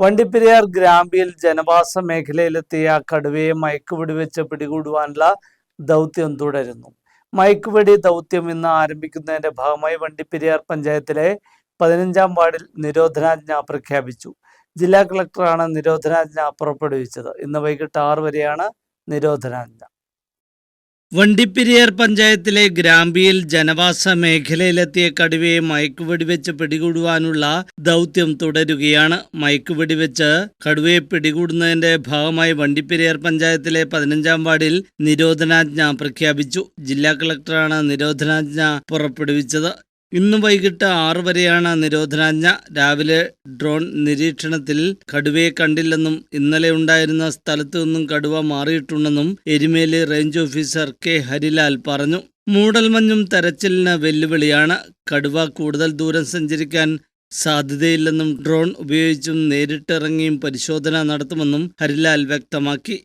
വണ്ടിപ്പെരിയാർ ഗ്രാമ്പിയിൽ ജനവാസ മേഖലയിലെത്തിയ കടുവയെ മയക്കുവെടി വെച്ച് പിടികൂടുവാനുള്ള ദൗത്യം തുടരുന്നു. മയക്കുവെടി ദൗത്യം ഇന്ന് ആരംഭിക്കുന്നതിന്റെ ഭാഗമായി വണ്ടിപ്പെരിയാർ പഞ്ചായത്തിലെ പതിനഞ്ചാം വാർഡിൽ നിരോധനാജ്ഞ പ്രഖ്യാപിച്ചു. ജില്ലാ കളക്ടറാണ് നിരോധനാജ്ഞ പുറപ്പെടുവിച്ചത്. ഇന്ന് വൈകിട്ട് ആറ് വരെയാണ് നിരോധനാജ്ഞ. വണ്ടിപ്പെരിയാർ പഞ്ചായത്തിലെ ഗ്രാമ്പിയിൽ ജനവാസ മേഖലയിലെത്തിയ കടുവയെ മയക്കുവെടിവെച്ച് പിടികൂടുവാനുള്ള ദൗത്യം തുടരുകയാണ്. മയക്കുവെടിവെച്ച് കടുവയെ പിടികൂടുന്നതിന്റെ ഭാഗമായി വണ്ടിപ്പെരിയാർ പഞ്ചായത്തിലെ പതിനഞ്ചാം വാർഡിൽ നിരോധനാജ്ഞ പ്രഖ്യാപിച്ചു. ജില്ലാ കളക്ടറാണ് നിരോധനാജ്ഞ പുറപ്പെടുവിച്ചത്. ഇന്ന് വൈകിട്ട് ആറു വരെയാണ് നിരോധനാജ്ഞ. രാവിലെ ഡ്രോൺ നിരീക്ഷണത്തിൽ കടുവയെ കണ്ടില്ലെന്നും ഇന്നലെ ഉണ്ടായിരുന്ന സ്ഥലത്തു നിന്നും കടുവ മാറിയിട്ടുണ്ടെന്നും Erumeli range officer K. Harilal പറഞ്ഞു. മൂടൽമഞ്ഞും തെരച്ചിലിന് വെല്ലുവിളിയാണ്. കടുവ കൂടുതൽ ദൂരം സഞ്ചരിക്കാൻ സാധ്യതയില്ലെന്നും ഡ്രോൺ ഉപയോഗിച്ചും നേരിട്ടിറങ്ങിയും പരിശോധന നടത്തുമെന്നും ഹരിലാൽ വ്യക്തമാക്കി.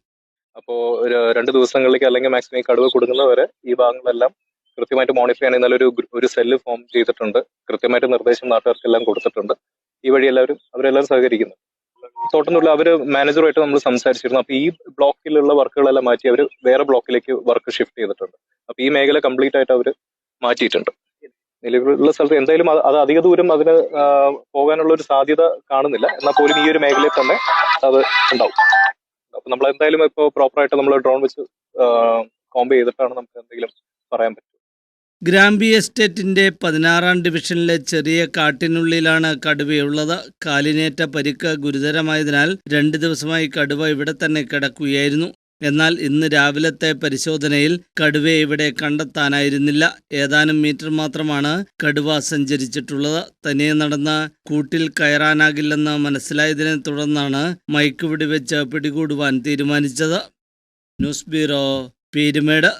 അപ്പോൾ ഒരു രണ്ട് ദിവസങ്ങളിലേക്ക് അല്ലെങ്കിൽ മാക്സിമം കടുവ കൊടുക്കുന്നവരെ ഈ ഭാഗങ്ങളെല്ലാം കൃത്യമായിട്ട് മോണിറ്റർ ചെയ്യാൻ ഇന്നലെ ഒരു സെല്ല് ഫോം ചെയ്തിട്ടുണ്ട്. കൃത്യമായിട്ട് നിർദ്ദേശം നാട്ടുകാർക്കെല്ലാം കൊടുത്തിട്ടുണ്ട്. ഈ വഴി എല്ലാവരും അവരെല്ലാവരും സഹകരിക്കുന്നു. തോട്ടുന്നുള്ള അവർ മാനേജറുമായിട്ട് നമ്മൾ സംസാരിച്ചിരുന്നു. അപ്പൊ ഈ ബ്ലോക്കിലുള്ള വർക്കുകളെല്ലാം മാറ്റി അവർ വേറെ ബ്ലോക്കിലേക്ക് വർക്ക് ഷിഫ്റ്റ് ചെയ്തിട്ടുണ്ട്. അപ്പൊ ഈ മേഖല കംപ്ലീറ്റ് ആയിട്ട് അവർ മാറ്റിയിട്ടുണ്ട്. നിലവിലുള്ള സ്ഥലത്ത് എന്തായാലും അത് അധിക ദൂരം അതിന് പോകാനുള്ള ഒരു സാധ്യത കാണുന്നില്ല. എന്നാൽ പോലും ഈ ഒരു മേഖലയിൽ തന്നെ അത് ഉണ്ടാവും. അപ്പൊ നമ്മൾ എന്തായാലും ഇപ്പോൾ പ്രോപ്പറായിട്ട് നമ്മൾ ഡ്രോൺ വെച്ച് കോമ്പ് ചെയ്തിട്ടാണ് നമുക്ക് എന്തെങ്കിലും പറയാൻ പറ്റും ഗ്രാമ്പി എസ്റ്റേറ്റിന്റെ പതിനാറാം ഡിവിഷനിലെ ചെറിയ കാട്ടിനുള്ളിലാണ് കടുവയുള്ളത്. കാലിനേറ്റ പരിക്ക് ഗുരുതരമായതിനാൽ രണ്ട് ദിവസമായി കടുവ ഇവിടെ തന്നെ കിടക്കുകയായിരുന്നു. എന്നാൽ ഇന്ന് രാവിലത്തെ പരിശോധനയിൽ കടുവയെ ഇവിടെ കണ്ടെത്താനായിരുന്നില്ല. ഏതാനും മീറ്റർ മാത്രമാണ് കടുവ സഞ്ചരിച്ചിട്ടുള്ളത്. തനിയെ നടന്ന് കൂട്ടിൽ കയറാനാകില്ലെന്ന് മനസ്സിലായതിനെ തുടർന്നാണ് മൈക്ക് വെച്ച് പിടികൂടുവാൻ തീരുമാനിച്ചത്. News bureau Peerumedu.